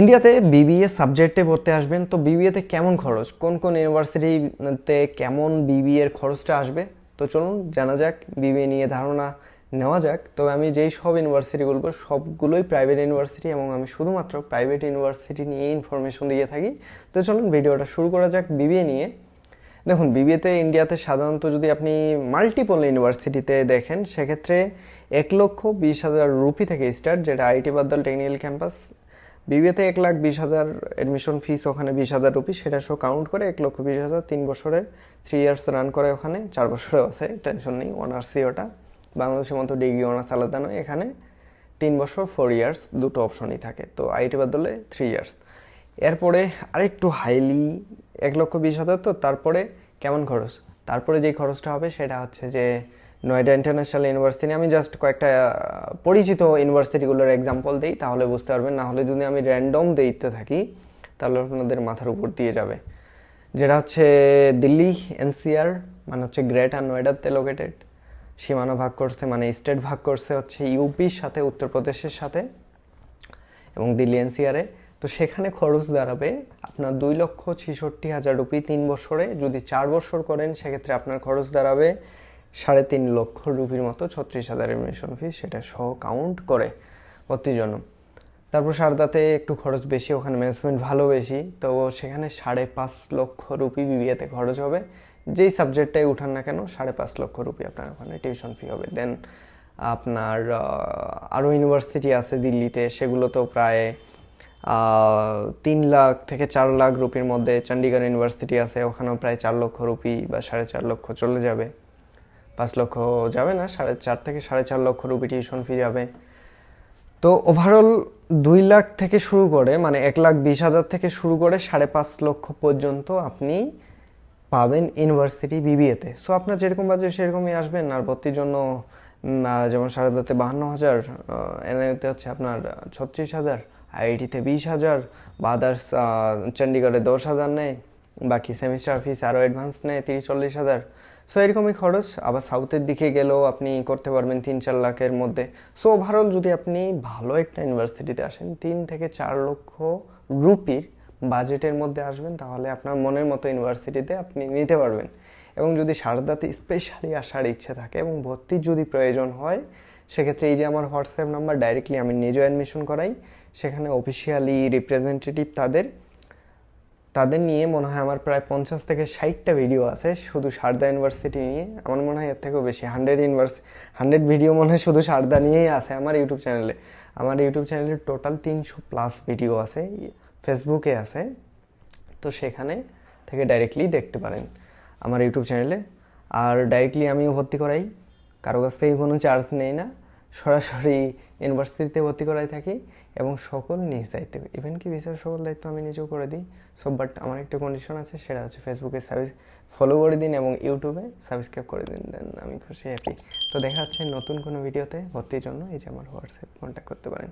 ইন্ডিয়াতে বিবিএ সাবজেক্টে পড়তে আসবেন, তো বিবিএতে কেমন খরচ? কোন কোন ইউনিভার্সিটিতে কেমন বিবিএ এর খরচটা আসবে? তো চলুন, জানা যাক বিবিএ নিয়ে ধারণা নেওয়া যাক। তবে আমি যেই সব ইউনিভার্সিটি বলব, সবগুলোই প্রাইভেট ইউনিভার্সিটি এবং আমি শুধুমাত্র প্রাইভেট ইউনিভার্সিটি নিয়ে ইনফরমেশন দিয়ে থাকি। তো চলুন, ভিডিওটা শুরু করা যাক বিবিএ নিয়ে। দেখুন বিবিএতে ইন্ডিয়াতে সাধারণত যদি আপনি মাল্টিপল ইউনিভার্সিটিতে দেখেন, সেক্ষেত্রে এক লক্ষ বিশ হাজার রুপি থেকে স্টার্ট যেটা আইটি বাদ্দাল টেকনিক্যাল ক্যাম্পাস বিবিএতে এক লাখ বিশ হাজার অ্যাডমিশন ফিস ওখানে বিশ হাজার রুপি সেটা সব কাউন্ট করে এক লক্ষ বিশ হাজার তিন বছরের থ্রি ইয়ার্স রান করে ওখানে, চার বছরেও আছে টেনশন নেই অনার্সি ওটা। বাংলাদেশের মতো ডিগ্রি অনার্স আলাদা নয়, এখানে তিন বছর ফোর ইয়ার্স দুটো অপশনই থাকে। তো আইটি বাদলে থ্রি ইয়ার্স এরপরে আরেকটু হাইলি এক লক্ষ বিশ হাজার তো, তারপরে কেমন খরচ? তারপরে যে খরচটা হবে সেটা হচ্ছে যে নয়ডা ইন্টারন্যাশনাল ইউনিভার্সিটি আমি জাস্ট কয়েকটা পরিচিত ইউনিভার্সিটিগুলোর এক্সাম্পল দিই, তাহলে বুঝতে পারবেন। না হলে যদি আমি র্যান্ডম দিতে থাকি, তাহলে আপনাদের মাথার উপর দিয়ে যাবে। যেটা হচ্ছে দিল্লি, এনসিআর মানে হচ্ছে গ্রেটার নয়ডাতে লোকেটেড সীমানা ভাগ করছে মানে স্টেট ভাগ করছে হচ্ছে ইউপির সাথে, উত্তরপ্রদেশের সাথে এবং দিল্লি এনসিআরে তো সেখানে খরচ দাঁড়াবে আপনার দুই লক্ষ ছেষট্টি হাজার রুপি তিন বছরে। যদি চার বছর করেন, সেক্ষেত্রে আপনার খরচ দাঁড়াবে সাড়ে তিন লক্ষ রুপির মতো ছত্রিশ হাজার এডমিশন ফি সেটা সহ কাউন্ট করে ভর্তির তারপর সারদাতে একটু খরচ বেশি, ওখানে ম্যানেজমেন্ট ভালো বেশি, তো সেখানে সাড়ে পাঁচ লক্ষ রুপি বিবিএতে খরচ হবে। যেই সাবজেক্টটাই উঠান না কেন, সাড়ে পাঁচ লক্ষ রুপি আপনার ওখানে টিউশন ফি হবে। দেন আপনার আরও ইউনিভার্সিটি আছে দিল্লিতে সেগুলো তো প্রায় তিন লাখ থেকে চার লাখ রুপির মধ্যে চণ্ডীগড় ইউনিভার্সিটি আছে, ওখানেও প্রায় চার লক্ষ রুপি বা সাড়ে চার লক্ষ চলে যাবে। পাঁচ লক্ষ যাবে না, সাড়ে চার থেকে সাড়ে চার লক্ষ রুপি টিউশন ফি যাবে। তো ওভারঅল দুই লাখ থেকে শুরু করে মানে এক লাখ বিশ হাজার থেকে শুরু করে সাড়ে পাঁচ লক্ষ পর্যন্ত আপনি পাবেন ইউনিভার্সিটি বিবিএতে সো আপনার যেরকম বাজেট সেরকমই আসবেন আর ভর্তির জন্য যেমন সারদাতে বাহান্ন হাজার এনআইতে হচ্ছে আপনার ছত্রিশ হাজার, আইআইটিতে বিশ হাজার বা আদার্স চণ্ডীগড়ে দশ হাজার নেয়, বাকি সেমিস্টার ফিস আরও অ্যাডভান্স নেয় তিরিশ চল্লিশ হাজার। সো এরকমই খরচ। আবার সাউথের দিকে গেলেও আপনি করতে পারবেন তিন চার লাখের মধ্যে। সো ওভারঅল যদি আপনি ভালো একটা ইউনিভার্সিটিতে আসেন, তিন থেকে চার লক্ষ রুপির বাজেটের মধ্যে আসবেন, তাহলে আপনার মনের মতো ইউনিভার্সিটিতে আপনি নিতে পারবেন। এবং যদি সারদাতে স্পেশালি আসার ইচ্ছে থাকে এবং ভর্তির যদি প্রয়োজন হয়, সেক্ষেত্রে এই যে আমার হোয়াটসঅ্যাপ নাম্বার ডাইরেক্টলি আমি নিজেও অ্যাডমিশন করাই। সেখানে অফিসিয়ালি রিপ্রেজেন্টেটিভ তাদের তাদের নিয়ে মনে হয় আমার প্রায় পঞ্চাশ থেকে ষাটটা ভিডিও আছে শুধু সারদা ইউনিভার্সিটি নিয়ে। আমার মনে হয় এর থেকেও বেশি। হান্ড্রেড ইউনিভার্সি হান্ড্রেড ভিডিও মনে হয় শুধু সারদা নিয়েই আছে আমার ইউটিউব চ্যানেলে আমার ইউটিউব চ্যানেলে টোটাল তিনশো প্লাস ভিডিও আছে ফেসবুকে আছে। তো সেখানে থেকে ডাইরেক্টলি দেখতে পারেন আমার ইউটিউব চ্যানেলে আর ডাইরেক্টলি আমিও ভর্তি করাই। কারও কাছ থেকে কোনো চার্জ নেই না। সরাসরি ইউনিভার্সিটিতে ভর্তি করাই থাকি এবং সকল নিজ দায়িত্ব। ইভেন কি ভিসার সকল দায়িত্ব আমি নিজেও করে দিই। সো বাট আমার একটা কন্ডিশন আছে, সেটা হচ্ছে ফেসবুকে সার্ভিস ফলো করে দিন এবং ইউটিউবে সাবস্ক্রাইব করে দিন দেন আমি খুশি হ্যাপি তো দেখা হচ্ছে নতুন কোনো ভিডিওতে ভর্তির জন্য। এই যে আমার হোয়াটসঅ্যাপ কন্ট্যাক্ট করতে পারেন।